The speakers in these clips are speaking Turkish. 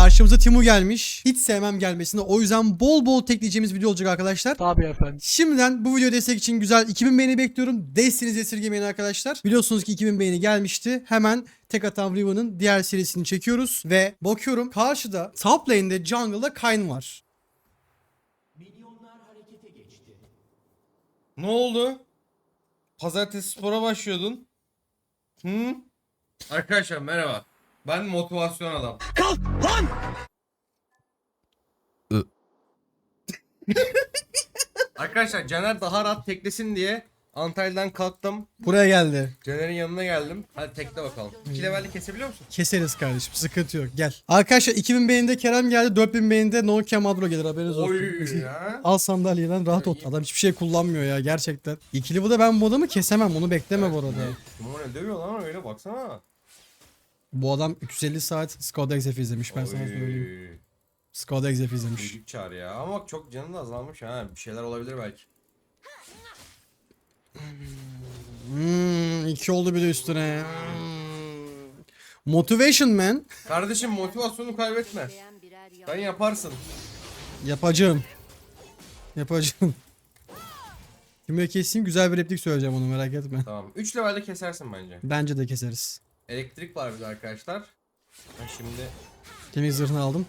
Karşımıza Timu gelmiş. Hiç sevmem gelmesini. O yüzden bol bol tekleyeceğimiz video olacak arkadaşlar. Tabii efendim. Şimdiden bu video destek için güzel 2000 beğeni bekliyorum. Desteğinizi esirgemeyin arkadaşlar. Biliyorsunuz ki 2000 beğeni gelmişti. Hemen tek atan Riven'ın diğer serisini çekiyoruz. Ve bakıyorum karşıda top lane'de jungle'da Kayn var. Ne oldu? Pazartesi spora başlıyordun. Hı? Arkadaşlar merhaba. Ben motivasyon adam. Kalk lan! Arkadaşlar Caner daha rahat teklesin diye Antalya'dan kalktım. Buraya geldi. Caner'in yanına geldim. Hadi tekle bakalım. 2 levelli kesebiliyor musun? Keseriz kardeşim sıkıntı yok gel. Arkadaşlar 2000 beğenide Kerem geldi 4000 beğenide No Kemadro gelir haberiniz olsun. Oy ya. Al sandalyeden rahat ot. Adam hiçbir şey kullanmıyor ya gerçekten. İkili bu da ben bu adamı kesemem onu bekleme bu arada. Kim ne dövüyor lan öyle baksana. Bu adam 350 saat Skoda Exef izlemiş ben sana söyleyeyim. Skoda Exef izlemiş. Büyük çağır ya. Ama bak çok canı da azalmış ha. Bir şeyler olabilir belki. Hmm, iki oldu bir de üstüne. Hmm. Motivation man. Kardeşim motivasyonu kaybetme. Sen yaparsın. Yapacağım. Yapacağım. Kime keseyim güzel bir replik söyleyeceğim onu merak etme. Tamam. 3 levelde kesersin bence. Bence de keseriz. Elektrik var bir de arkadaşlar. Ben şimdi Temiz zırhını aldım.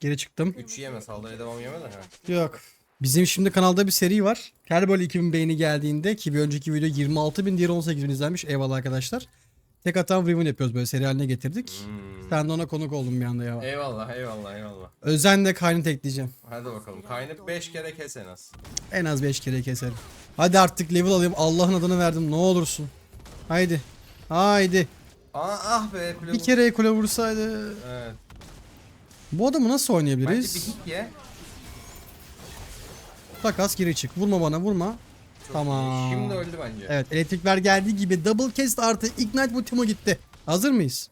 Geri çıktım. 3 yeme saldırıya devam yeme de ha. Yok. Bizim şimdi kanalda bir seri var. Her böyle 2000 beğeni geldiğinde ki bir önceki video 26 bin diğeri 18 bin izlenmiş. Eyvallah arkadaşlar. Tek atan review yapıyoruz böyle seri haline getirdik. Hmm. Ben de ona konuk oldum bir anda ya. Eyvallah eyvallah eyvallah. Özenle kaynı tekleyeceğim. Hadi bakalım. Kaynı 5 kere kes en az. En az 5 kere keserim. Hadi artık level alayım. Allah'ın adını verdim ne olursun. Haydi. Haydi. Aa, ah be kule Bir kere kule vursaydı. Evet. Bu adamı nasıl Bence oynayabiliriz? bir hit ye. Takas geri çık. Vurma bana vurma. Çok Tamam. iyi. Şimdi öldü bence. Evet elektrikler geldiği gibi double cast artı ignite bu timo gitti. Hazır mıyız?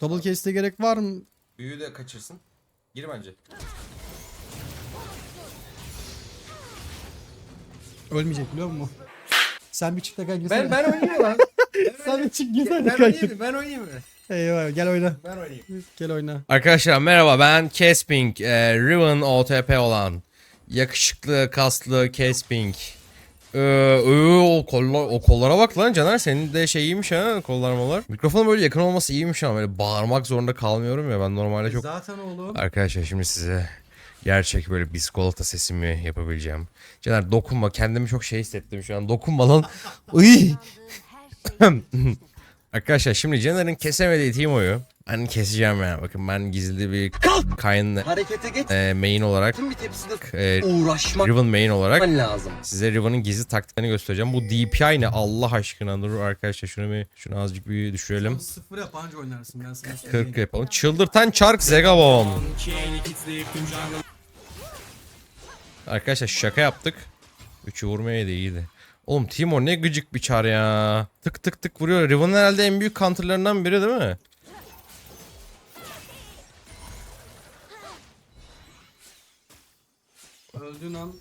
Double cast'e gerek var mı? Büyüyü de kaçırsın. Gir bence. Ölmeyecek biliyor musun? Sen bir çık kanka. Ben ben oynayayım lan. Sen bir çık ben hadi kanka. oynayayım mı? Ben oynayayım mı? Eyvah gel oyna. Ben oynayayım. Gel oyna. Arkadaşlar merhaba ben Kesping. E, Riven OTP olan. Yakışıklı, kaslı Kesping. Ee, ee, o, kollar, o kollara bak lan Caner senin de şey iyiymiş ha kollar molar. Mikrofonun böyle yakın olması iyiymiş ama böyle bağırmak zorunda kalmıyorum ya ben normalde çok... Zaten oğlum. Arkadaşlar şimdi size gerçek böyle biskolata sesimi yapabileceğim. Caner dokunma kendimi çok şey hissettim şu an dokunma lan. Iy. Arkadaşlar şimdi Caner'in kesemediği Timo'yu ben keseceğim ya. Bakın ben gizli bir Kayn Harekete geç. e, main olarak Tüm bir tepside e, uğraşmak Riven main olarak lazım. size Riven'ın gizli taktiklerini göstereceğim. Bu DPI ne Allah aşkına dur arkadaşlar şunu bir şunu azıcık bir düşürelim. Sıfır yap anca oynarsın ben sana söyleyeyim. 40 yapalım. Çıldırtan çark Zegabon. Arkadaşlar şaka yaptık. 3'ü vurmaya da iyiydi. Oğlum Timo ne gıcık bir çar ya. Tık tık tık vuruyor. Riven'ın herhalde en büyük counterlarından biri değil mi? Öldüğün an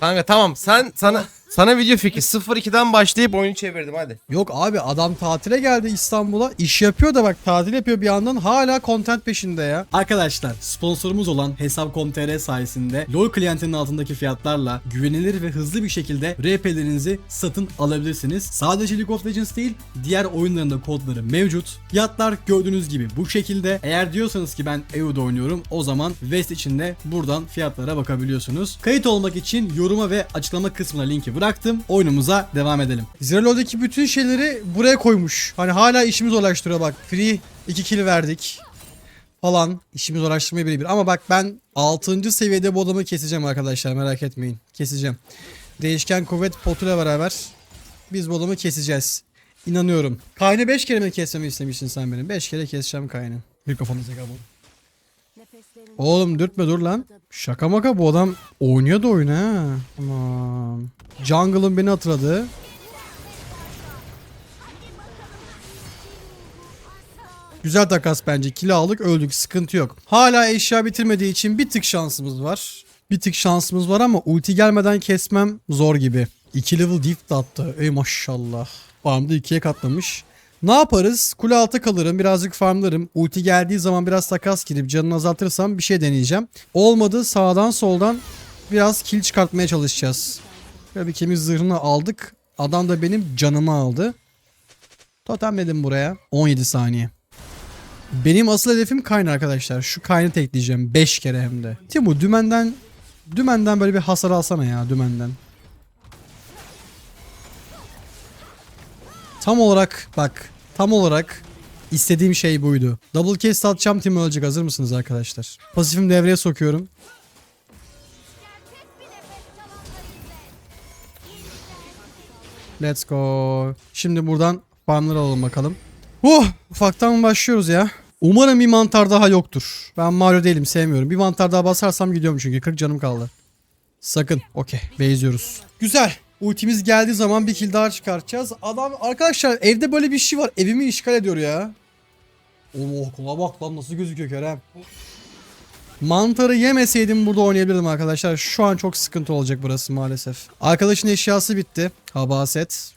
Kanka tamam sen sana sana video fikri 0-2'den başlayıp oyunu çevirdim hadi. Yok abi adam tatile geldi İstanbul'a. İş yapıyor da bak tatil yapıyor bir yandan hala content peşinde ya. Arkadaşlar sponsorumuz olan Hesap.com.tr sayesinde LoL klientinin altındaki fiyatlarla güvenilir ve hızlı bir şekilde RP'lerinizi satın alabilirsiniz. Sadece League of Legends değil diğer oyunların da kodları mevcut. Fiyatlar gördüğünüz gibi bu şekilde. Eğer diyorsanız ki ben EU'da oynuyorum o zaman West için de buradan fiyatlara bakabiliyorsunuz. Kayıt olmak için yoruma ve açıklama kısmına linki bıraktım. Oyunumuza devam edelim. Zeralo'daki bütün şeyleri buraya koymuş. Hani hala işimiz uğraştırıyor bak. Free 2 kill verdik falan. İşimiz uğraştırmaya birebir. Ama bak ben 6. seviyede bu adamı keseceğim arkadaşlar merak etmeyin. Keseceğim. Değişken kuvvet potuyla beraber biz bu adamı keseceğiz. İnanıyorum. Kaynı 5 kere mi kesmemi istemiştin sen benim? 5 kere keseceğim Kaynı. Mikrofonu zeka bu. Oğlum dürtme dur lan. Şaka maka bu adam oynuyor da oyunu ha. Aman. Jungle'ın beni hatırladı. Güzel takas bence. Kilo aldık öldük sıkıntı yok. Hala eşya bitirmediği için bir tık şansımız var. Bir tık şansımız var ama ulti gelmeden kesmem zor gibi. 2 level diff de attı. Ey maşallah. Farmda 2'ye katlamış. Ne yaparız? Kule altı kalırım. Birazcık farmlarım. Ulti geldiği zaman biraz takas girip canını azaltırsam bir şey deneyeceğim. Olmadı sağdan soldan biraz kill çıkartmaya çalışacağız. Bir kemik zırhını aldık. Adam da benim canımı aldı. Totemledim buraya. 17 saniye. Benim asıl hedefim Kayn arkadaşlar. Şu Kayn'ı tekleyeceğim. 5 kere hem de. Timu dümenden dümenden böyle bir hasar alsana ya dümenden. Tam olarak bak tam olarak istediğim şey buydu. Double cast atacağım Timu ölecek. Hazır mısınız arkadaşlar? Pasifimi devreye sokuyorum. Let's go. Şimdi buradan farmları alalım bakalım. Oh, ufaktan başlıyoruz ya. Umarım bir mantar daha yoktur. Ben Mario değilim sevmiyorum. Bir mantar daha basarsam gidiyorum çünkü 40 canım kaldı. Sakın. Okey. Beyziyoruz. Güzel. Ultimiz geldiği zaman bir kill daha çıkartacağız. Adam arkadaşlar evde böyle bir şey var. Evimi işgal ediyor ya. Oğlum oh bak lan nasıl gözüküyor Kerem. Mantarı yemeseydim burada oynayabilirdim arkadaşlar. Şu an çok sıkıntı olacak burası maalesef. Arkadaşın eşyası bitti. Habaset.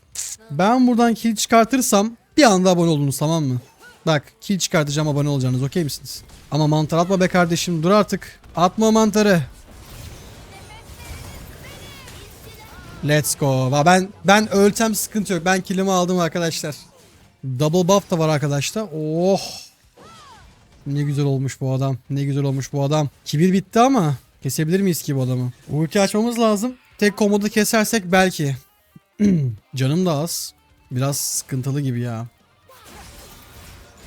Ben buradan kill çıkartırsam bir anda abone olunuz tamam mı? Bak kill çıkartacağım abone olacaksınız okey misiniz? Ama mantar atma be kardeşim dur artık. Atma mantarı. Let's go. Ben ben ölsem sıkıntı yok. Ben killimi aldım arkadaşlar. Double buff da var arkadaşlar. Oh. Ne güzel olmuş bu adam. Ne güzel olmuş bu adam. Kibir bitti ama kesebilir miyiz ki bu adamı? Ulti açmamız lazım. Tek komodu kesersek belki. Canım da az. Biraz sıkıntılı gibi ya.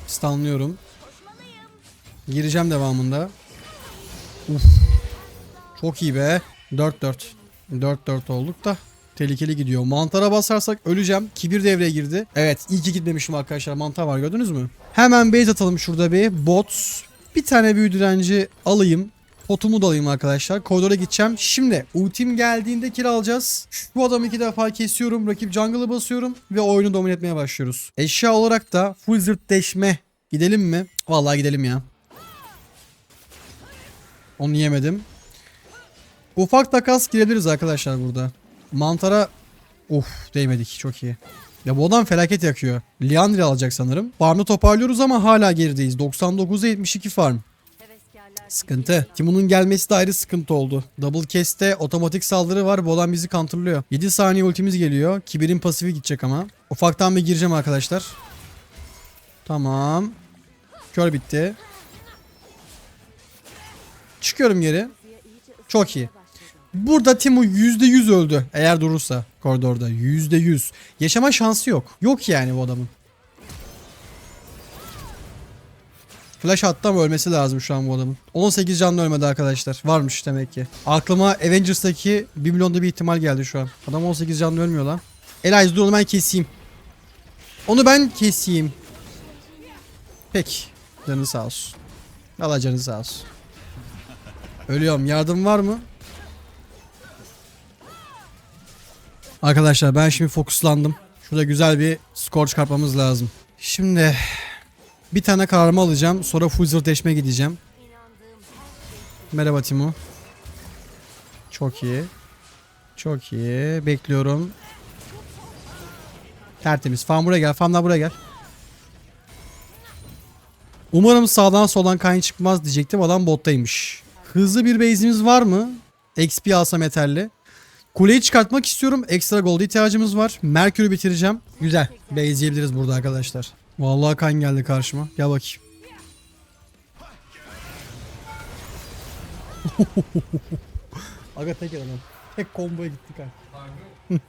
Stunlıyorum. Gireceğim devamında. Uf. Çok iyi be. 4-4. 4-4 olduk da tehlikeli gidiyor. Mantara basarsak öleceğim. Kibir devreye girdi. Evet iyi ki gitmemişim arkadaşlar. Mantar var gördünüz mü? Hemen base atalım şurada bir. Bot. Bir tane büyü direnci alayım. Potumu da alayım arkadaşlar. Koridora gideceğim. Şimdi ultim geldiğinde kill alacağız. Bu adamı iki defa kesiyorum. Rakip jungle'ı basıyorum. Ve oyunu domine etmeye başlıyoruz. Eşya olarak da full zırtleşme. Gidelim mi? Vallahi gidelim ya. Onu yemedim. Ufak takas girebiliriz arkadaşlar burada. Mantara Uf değmedik çok iyi. Ya bu adam felaket yakıyor. Liandry alacak sanırım. Farmı toparlıyoruz ama hala gerideyiz. 99'a 72 farm. Sıkıntı. Timun'un gelmesi de ayrı sıkıntı oldu. Double cast'te otomatik saldırı var. Bu adam bizi counterlıyor. 7 saniye ultimiz geliyor. Kibir'in pasifi gidecek ama. Ufaktan bir gireceğim arkadaşlar. Tamam. Kör bitti. Çıkıyorum geri. Çok iyi. Burada Timu %100 öldü. Eğer durursa koridorda. %100. Yaşama şansı yok. Yok yani bu adamın. Flash attı ama ölmesi lazım şu an bu adamın. 18 canlı ölmedi arkadaşlar. Varmış demek ki. Aklıma Avengers'taki 1 milyonda bir ihtimal geldi şu an. Adam 18 canlı ölmüyor lan. Elias dur onu ben keseyim. Onu ben keseyim. Peki. Canı sağ olsun. Allah canı sağ olsun. Ölüyorum. Yardım var mı? Arkadaşlar ben şimdi fokuslandım. Şurada güzel bir skor çıkartmamız lazım. Şimdi bir tane kararımı alacağım. Sonra full zırhleşme gideceğim. Merhaba Timo. Çok iyi. Çok iyi. Bekliyorum. Tertemiz. Fan buraya gel. Fanlar buraya gel. Umarım sağdan soldan kayın çıkmaz diyecektim. Adam bottaymış. Hızlı bir base'imiz var mı? XP alsam yeterli. Kuleyi çıkartmak istiyorum. Ekstra gold ihtiyacımız var. Merkür'ü bitireceğim. Güzel. Base yiyebiliriz burada arkadaşlar. Vallahi kan geldi karşıma. Gel bakayım. Aga tek adam. Tek komboya gittik ha.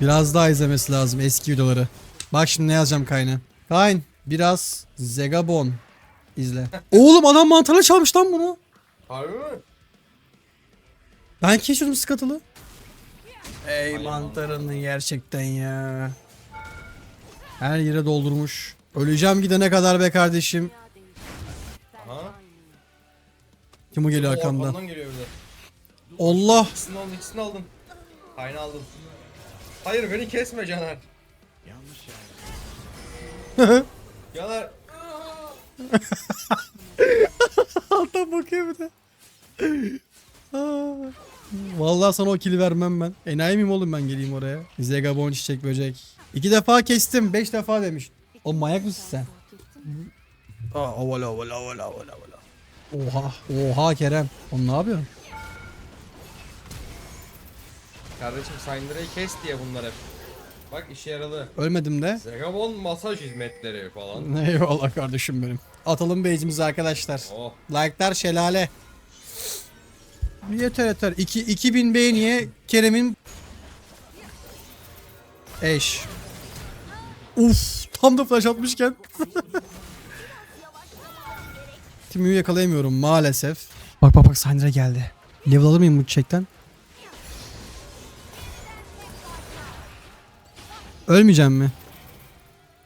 Biraz daha izlemesi lazım eski videoları. Bak şimdi ne yazacağım Kayn'a. Kayn biraz Zegabon izle. Oğlum adam mantarla çalmış lan bunu. Harbi mi? Ben kesiyordum skatılı. Ey mantarını gerçekten ya. Her yere doldurmuş. Öleceğim gidene kadar be kardeşim. Aha. Kim o geliyor arkamdan? arkamdan geliyor bir de. Allah. İkisini aldın, ikisini aldın. Kaynağı aldın. Hayır beni kesme Caner. Caner. Alttan bakıyor bir de. Vallahi sana o kili vermem ben. Enayi miyim oğlum ben geleyim oraya. Zegabon çiçek böcek. İki defa kestim. Beş defa demiş. O manyak mısın sen? Aa, ovala ovala ovala ovala ovala. Oha. Oha Kerem. Onu ne yapıyorsun? Kardeşim Syndra'yı kes diye bunlar hep. Bak işe yaradı. Ölmedim de. Zegabon masaj hizmetleri falan. Eyvallah kardeşim benim. Atalım base'imizi arkadaşlar. Oh. Like'lar şelale. Yeter yeter. İki, 2000 beğeniye Kerem'in eş. Uf, tam da flash atmışken. Timi'yi yakalayamıyorum maalesef. Bak bak bak Syndra geldi. Level alır mıyım bu çiçekten? Ölmeyeceğim mi?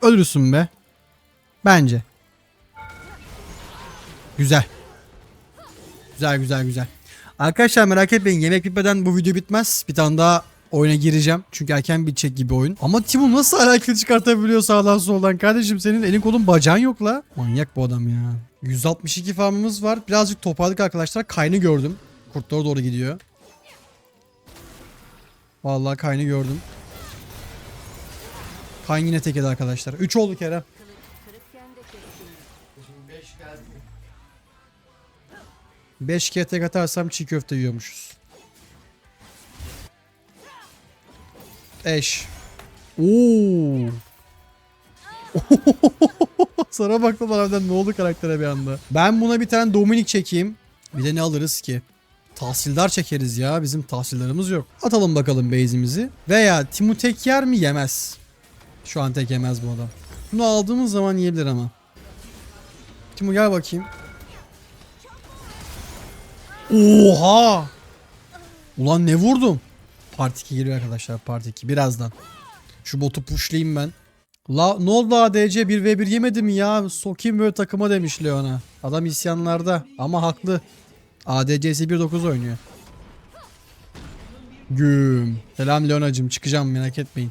Ölürsün be. Bence. Güzel. Güzel güzel güzel. Arkadaşlar merak etmeyin yemek bitmeden bu video bitmez. Bir tane daha oyuna gireceğim. Çünkü erken bitecek gibi oyun. Ama Timo nasıl alakalı çıkartabiliyor sağdan soldan? Kardeşim senin elin kolun bacağın yok la. Manyak bu adam ya. 162 farmımız var. Birazcık toparladık arkadaşlar. Kaynı gördüm. Kurtlara doğru gidiyor. Vallahi kaynı gördüm. Kayn yine tekedi arkadaşlar. 3 oldu Kerem. 5 kere tek atarsam çiğ köfte yiyormuşuz. Eş. Oo. Sana baktım harbiden ne oldu karaktere bir anda. Ben buna bir tane Dominik çekeyim. Bir de ne alırız ki? Tahsildar çekeriz ya. Bizim tahsildarımız yok. Atalım bakalım base'imizi. Veya Timu tek yer mi? Yemez. Şu an tek yemez bu adam. Bunu aldığımız zaman yiyebilir ama. Timu gel bakayım. Oha! Ulan ne vurdum? Part 2 geliyor arkadaşlar Part 2 birazdan. Şu botu pushlayayım ben. La ne oldu ADC 1v1 yemedi mi ya? Sokayım böyle takıma demiş Leon'a. Adam isyanlarda ama haklı. ADC'si 1.9 oynuyor. Güm. Selam Leona'cım çıkacağım merak etmeyin.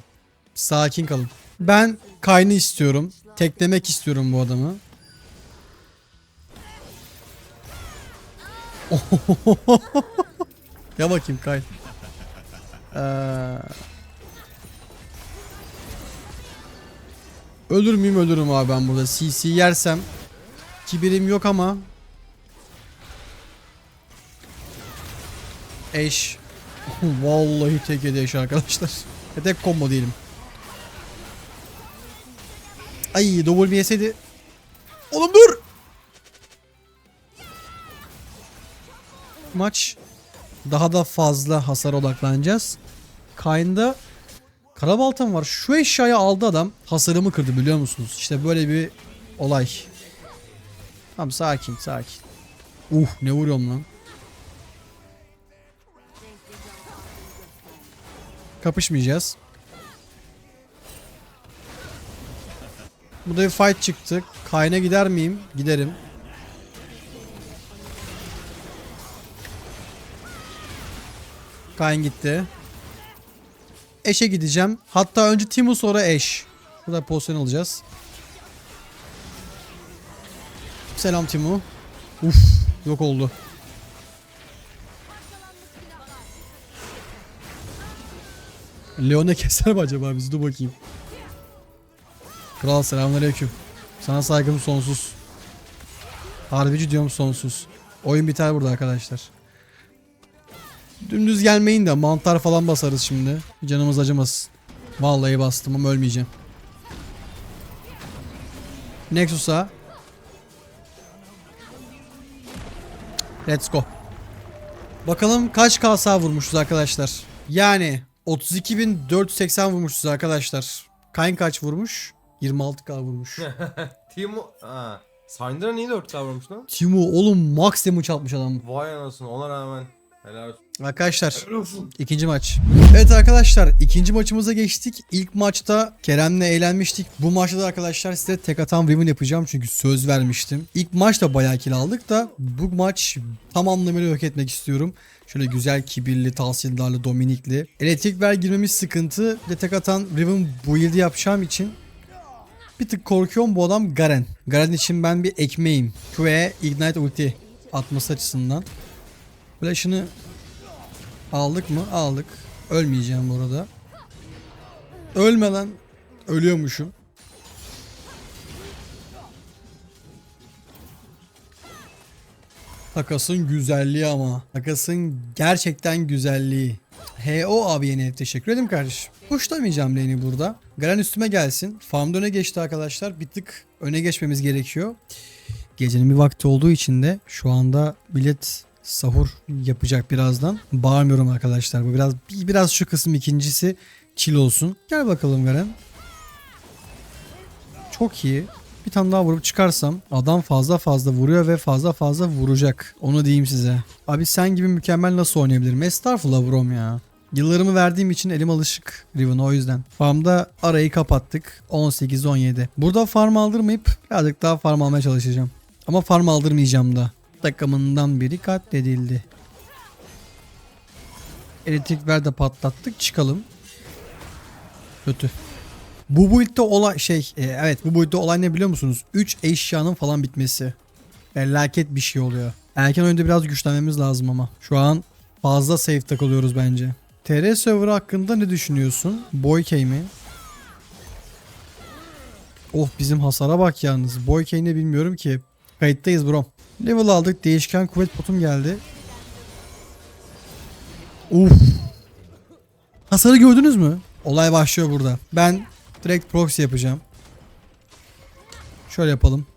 Sakin kalın. Ben Kayn'ı istiyorum. Teklemek istiyorum bu adamı. ya bakayım Kay. Ee... Ölür müyüm ölürüm abi ben burada. CC yersem. Kibirim yok ama. Eş. Vallahi tek yedi eş arkadaşlar. E tek combo değilim. Ay double yeseydi. Oğlum dur. Maç daha da fazla hasar odaklanacağız. Kayn'da Karabaltam var. Şu eşyayı aldı adam. Hasarımı kırdı biliyor musunuz? İşte böyle bir olay. Tamam sakin sakin. Uh ne vuruyorum lan. Kapışmayacağız. Bu da bir fight çıktı. Kayna gider miyim? Giderim. Kayn gitti. Eş'e gideceğim. Hatta önce Timu sonra Eş. Burada pozisyon alacağız. Selam Timu. Uf yok oldu. Leon'a keser mi acaba bizi? Dur bakayım. Kral selamünaleyküm. Sana saygım sonsuz. Harbici diyorum sonsuz. Oyun biter burada arkadaşlar. Dümdüz gelmeyin de mantar falan basarız şimdi. Canımız acımasın. Vallahi bastım ama ölmeyeceğim. Nexus'a. Let's go. Bakalım kaç kasa vurmuşuz arkadaşlar. Yani 32.480 vurmuşuz arkadaşlar. Kayn kaç vurmuş? 26k vurmuş. Timo... Ha. Syndra niye 4 vurmuş lan? Timo oğlum max damage atmış adam. Vay anasını ona rağmen. Helal olsun. Arkadaşlar ikinci maç. Evet arkadaşlar ikinci maçımıza geçtik. İlk maçta Kerem'le eğlenmiştik. Bu maçta da arkadaşlar size tek atan Riven yapacağım çünkü söz vermiştim. İlk maçta bayağı kill aldık da bu maç tam anlamıyla yok etmek istiyorum. Şöyle güzel kibirli, tahsildarlı, dominikli. Elektrik ver girmemiz sıkıntı. Bir de tek atan Riven build'i yapacağım için bir tık korkuyorum bu adam Garen. Garen için ben bir ekmeğim. Q'ye Ignite ulti atması açısından. Flash'ını aldık mı? Aldık. Ölmeyeceğim bu arada. Ölme lan. Ölüyormuşum. Takasın güzelliği ama. Takasın gerçekten güzelliği. HO abi yeni teşekkür ederim kardeşim. Kuşlamayacağım lane'i burada. Garen üstüme gelsin. Farmda öne geçti arkadaşlar. Bir tık öne geçmemiz gerekiyor. Gecenin bir vakti olduğu için de şu anda bilet sahur yapacak birazdan. Bağırmıyorum arkadaşlar. Bu biraz biraz şu kısım ikincisi chill olsun. Gel bakalım Garen. Çok iyi. Bir tane daha vurup çıkarsam adam fazla fazla vuruyor ve fazla fazla vuracak. Onu diyeyim size. Abi sen gibi mükemmel nasıl oynayabilirim? Estağfurullah brom ya. Yıllarımı verdiğim için elim alışık Riven o yüzden. Farmda arayı kapattık. 18-17. Burada farm aldırmayıp birazcık daha farm almaya çalışacağım. Ama farm aldırmayacağım da. Takımından biri katledildi. Elektrik ver de patlattık. Çıkalım. Kötü. Bu build'de olay şey e, evet bu build'de olay ne biliyor musunuz? 3 eşyanın falan bitmesi. Felaket bir şey oluyor. Erken oyunda biraz güçlenmemiz lazım ama. Şu an fazla safe takılıyoruz bence. TR server hakkında ne düşünüyorsun? Boykey mi? Oh bizim hasara bak yalnız. Boykey ne bilmiyorum ki. Kayıttayız bro. Level aldık. Değişken kuvvet potum geldi. Uf. Hasarı gördünüz mü? Olay başlıyor burada. Ben direkt proxy yapacağım. Şöyle yapalım.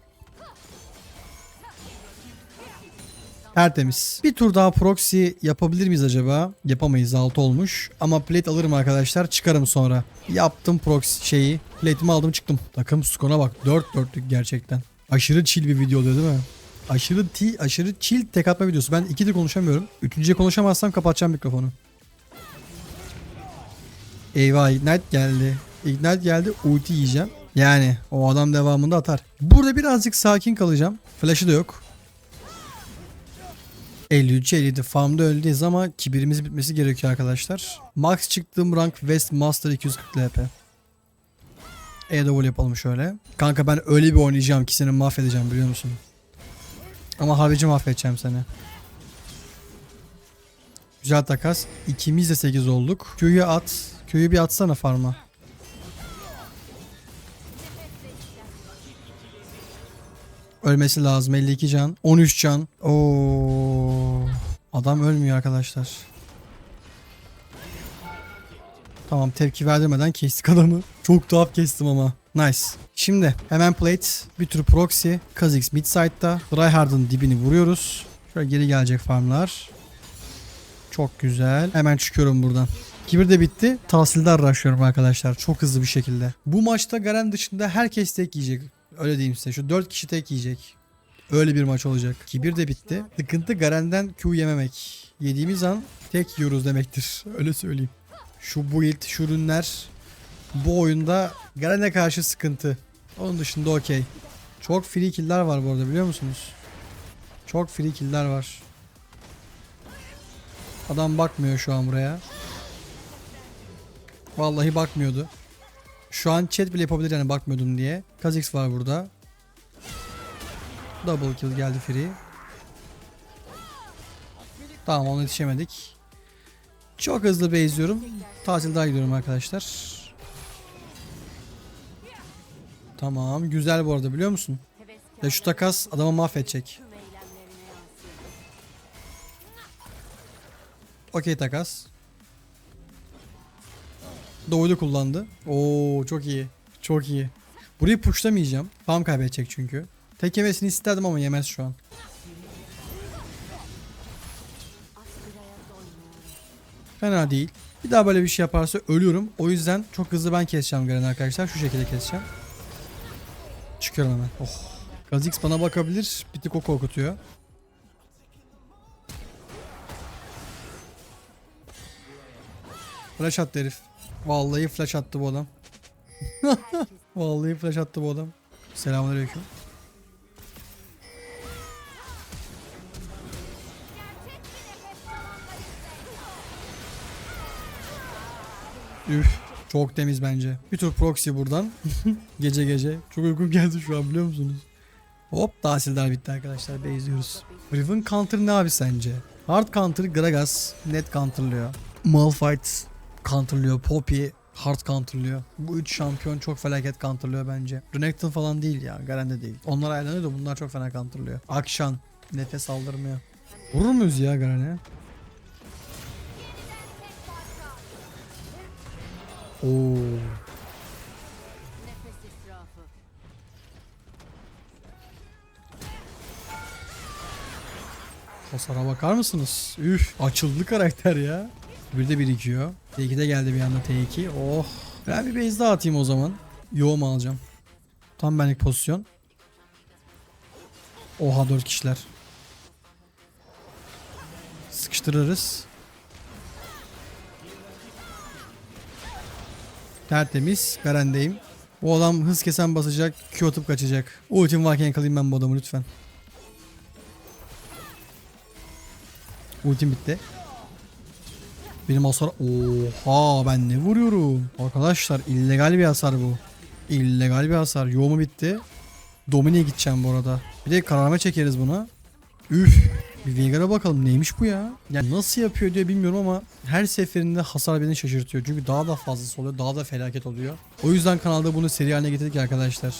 Tertemiz. Bir tur daha proxy yapabilir miyiz acaba? Yapamayız 6 olmuş. Ama plate alırım arkadaşlar çıkarım sonra. Yaptım proxy şeyi. Plate'imi aldım çıktım. Takım skona bak 4 4'lük gerçekten. Aşırı chill bir video oluyor değil mi? Aşırı t aşırı chill tek atma videosu. Ben ikidir konuşamıyorum. Üçüncüye konuşamazsam kapatacağım mikrofonu. Eyvah Ignite geldi. Ignite geldi ulti yiyeceğim. Yani o adam devamında atar. Burada birazcık sakin kalacağım. Flash'ı da yok. 53 57 farmda öldüğüz ama kibirimiz bitmesi gerekiyor arkadaşlar. Max çıktığım rank West Master 240 LP. E-double yapalım şöyle. Kanka ben öyle bir oynayacağım ki seni mahvedeceğim biliyor musun? Ama harbici mahvedeceğim seni. Güzel takas. İkimiz de 8 olduk. Q'yu at. Q'yu bir atsana farma. Ölmesi lazım. 52 can. 13 can. Oo. Adam ölmüyor arkadaşlar. Tamam tepki verdirmeden kestik adamı. Çok tuhaf kestim ama. Nice. Şimdi hemen plate. Bir tür proxy. Kha'Zix mid side'da. Tryhard'ın dibini vuruyoruz. Şöyle geri gelecek farmlar. Çok güzel. Hemen çıkıyorum buradan. Kibir de bitti. Tahsildar rushlıyorum arkadaşlar. Çok hızlı bir şekilde. Bu maçta Garen dışında herkes tek yiyecek. Öyle diyeyim size. Şu 4 kişi tek yiyecek. Öyle bir maç olacak. Kibir de bitti. Sıkıntı Garen'den Q yememek. Yediğimiz an tek yiyoruz demektir. Öyle söyleyeyim. Şu build, şu ürünler bu oyunda Garen'e karşı sıkıntı. Onun dışında okey. Çok free kill'ler var bu arada biliyor musunuz? Çok free kill'ler var. Adam bakmıyor şu an buraya. Vallahi bakmıyordu. Şu an chat bile yapabilir yani bakmıyordum diye. Kha'Zix var burada. Double kill geldi free. Tamam ona yetişemedik. Çok hızlı base'liyorum. Tahsildar gidiyorum arkadaşlar. Tamam güzel bu arada biliyor musun? Ya şu takas adamı mahvedecek. Okey takas. Doğulu kullandı. Oo çok iyi. Çok iyi. Burayı pushlamayacağım. Farm kaybedecek çünkü. Tek yemesini isterdim ama yemez şu an. Fena değil. Bir daha böyle bir şey yaparsa ölüyorum. O yüzden çok hızlı ben keseceğim Garen arkadaşlar. Şu şekilde keseceğim. Çıkıyorum hemen. Oh. Kha'Zix bana bakabilir. Bir tık o korkutuyor. Flash attı herif. Vallahi flash attı bu adam. Vallahi flash attı bu adam. Selamünaleyküm. Üf, çok temiz bence. Bir tur proxy buradan. gece gece. Çok uykum geldi şu an biliyor musunuz? Hop tahsildar bitti arkadaşlar. Beyziyoruz. Riven counter ne abi sence? Hard counter Gragas net counterlıyor. Malphite counterlıyor. Poppy Hard counterlıyor. Bu üç şampiyon çok felaket counterlıyor bence. Renekton falan değil ya. Garen de değil. Onlar ayarlanıyor da bunlar çok fena counterlıyor. Akşan. Nefes aldırmıyor. Vurur muyuz ya Garen'e? Oo. Hasara bakar mısınız? Üf açıldı karakter ya. Bir de birikiyor. T2 de geldi bir anda T2. Oh. Ben bir base daha atayım o zaman. Yoğum alacağım. Tam benlik pozisyon. Oha 4 kişiler. Sıkıştırırız. Tertemiz. Garandeyim. Bu adam hız kesen basacak. Q atıp kaçacak. Ultim varken yakalayayım ben bu adamı lütfen. Ultim bitti. Benim hasar... Oha ben ne vuruyorum? Arkadaşlar illegal bir hasar bu. İllegal bir hasar. Yoğumu bitti. Domine'ye gideceğim bu arada. Bir de kararma çekeriz buna. Üf. Bir Veigar'a bakalım neymiş bu ya? Yani nasıl yapıyor diye bilmiyorum ama her seferinde hasar beni şaşırtıyor. Çünkü daha da fazlası oluyor. Daha da felaket oluyor. O yüzden kanalda bunu seri haline getirdik arkadaşlar.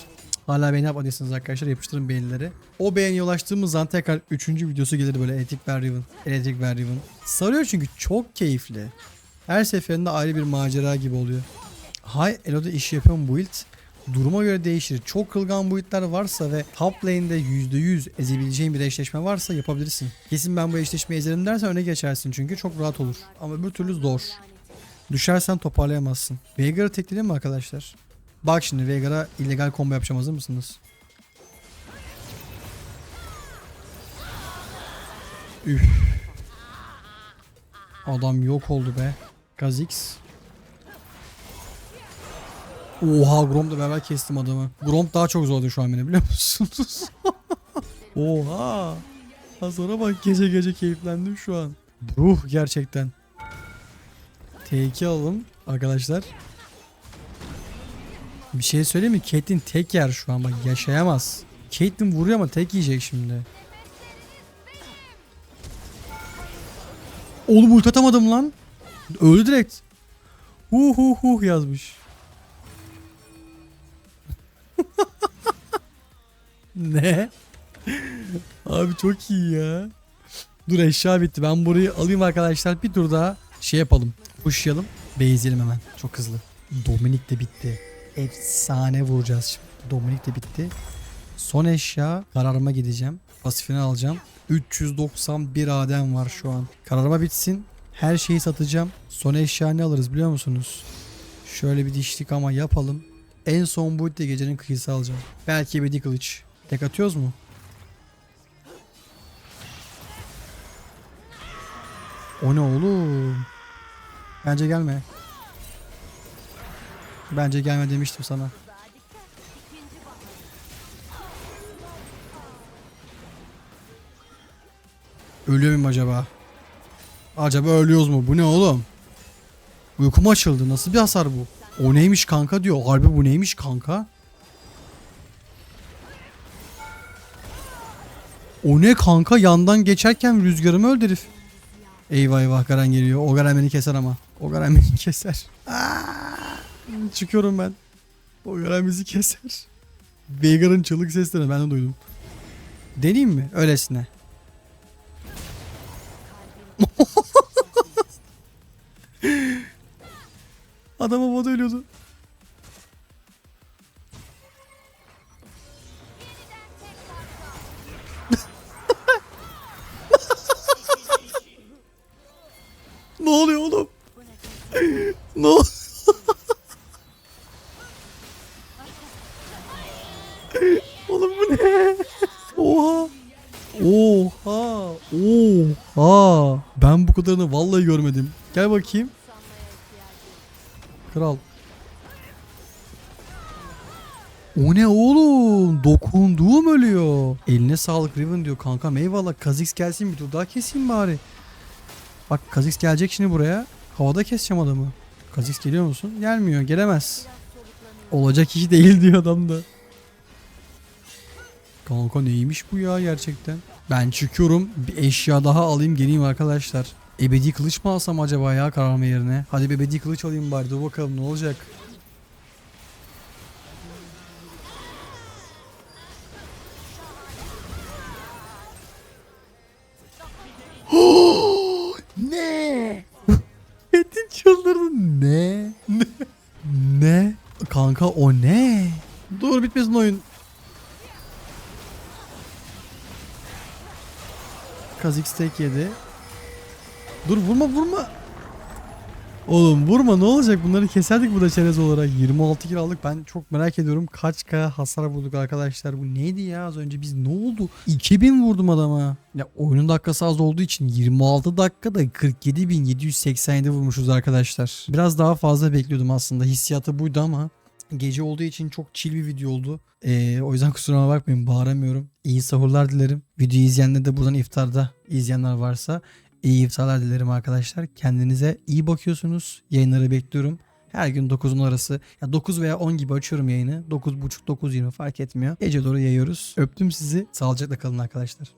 Hala beğeni yapmadıysanız arkadaşlar yapıştırın beğenileri. O beğeniye ulaştığımız zaman tekrar 3. videosu gelir böyle elektrik ver Riven. Elektrik ver Riven. Sarıyor çünkü çok keyifli. Her seferinde ayrı bir macera gibi oluyor. High Elo'da iş yapan build duruma göre değişir. Çok kılgan build'ler varsa ve top lane'de %100 ezebileceğin bir eşleşme varsa yapabilirsin. Kesin ben bu eşleşmeyi ezerim dersen öne geçersin çünkü çok rahat olur. Ama bir türlü zor. Düşersen toparlayamazsın. Veigar'ı tekleyelim mi arkadaşlar? Bak şimdi Veigar'a illegal combo yapacağım hazır mısınız? Üf. Adam yok oldu be. Kha'Zix. Oha Gromp'la beraber kestim adamı. Gromp daha çok zordu şu an beni biliyor musunuz? Oha. Hasara bak gece gece keyiflendim şu an. Ruh gerçekten. T2 alalım arkadaşlar. Bir şey söyleyeyim mi? Caitlyn tek yer şu an bak yaşayamaz. Caitlyn vuruyor ama tek yiyecek şimdi. Oğlum ult atamadım lan. Öldü direkt. Hu hu hu yazmış. Ne? Abi çok iyi ya. Dur eşya bitti. Ben burayı alayım arkadaşlar. Bir tur daha şey yapalım. Pushlayalım. Base'leyelim hemen. Çok hızlı. Dominik de bitti. Efsane vuracağız şimdi. Dominik de bitti. Son eşya kararıma gideceğim. Pasifini alacağım. 391 adem var şu an. Kararıma bitsin. Her şeyi satacağım. Son eşya ne alırız biliyor musunuz? Şöyle bir dişlik ama yapalım. En son bu de gecenin kıyısı alacağım. Belki bir kılıç. Tek atıyoruz mu? O ne oğlum? Bence gelme. Bence gelme demiştim sana. Ölüyor muyum acaba? Acaba ölüyoruz mu? Bu ne oğlum? Uykum açıldı. Nasıl bir hasar bu? O neymiş kanka diyor. Harbi bu neymiş kanka? O ne kanka? Yandan geçerken rüzgarımı öldü herif. Eyvah eyvah Garen geliyor. O Garen beni keser ama. O Garen beni keser. Aa, çıkıyorum ben. O Garen bizi keser. Veigar'ın çığlık seslerini ben de duydum. Deneyeyim mi? Öylesine. Adam havada ölüyordu. Kadarını vallahi görmedim. Gel bakayım. Kral. O ne oğlum? Dokunduğum ölüyor. Eline sağlık Riven diyor kankam eyvallah. Kha'Zix gelsin bir tur daha keseyim bari. Bak Kha'Zix gelecek şimdi buraya. Havada keseceğim adamı. Kha'Zix geliyor musun? Gelmiyor. Gelemez. Olacak iş değil diyor adam da. Kanka neymiş bu ya gerçekten? Ben çıkıyorum. Bir eşya daha alayım geleyim arkadaşlar. Ebedi kılıç mı alsam acaba ya kararma yerine? Hadi bir ebedi kılıç alayım bari dur bakalım ne olacak. ne? Metin çıldırdı. Ne? Ne? Ne? Kanka o ne? Dur bitmesin oyun. Kazik steak yedi. Dur vurma vurma. Oğlum vurma ne olacak? Bunları keserdik burada çerez olarak. 26 kill aldık. Ben çok merak ediyorum. Kaç k hasar vurduk arkadaşlar? Bu neydi ya? Az önce biz ne oldu? 2000 vurdum adama. Ya oyunun dakikası az olduğu için 26 dakikada 47.787 vurmuşuz arkadaşlar. Biraz daha fazla bekliyordum aslında. Hissiyatı buydu ama gece olduğu için çok chill bir video oldu. Ee, o yüzden kusuruma bakmayın bağıramıyorum. İyi sahurlar dilerim. Videoyu izleyenler de buradan iftarda izleyenler varsa İyi iftarlar dilerim arkadaşlar. Kendinize iyi bakıyorsunuz. Yayınları bekliyorum. Her gün 9'un arası. Ya 9 veya 10 gibi açıyorum yayını. 9.30 9.20 fark etmiyor. Gece doğru yayıyoruz. Öptüm sizi. Sağlıcakla kalın arkadaşlar.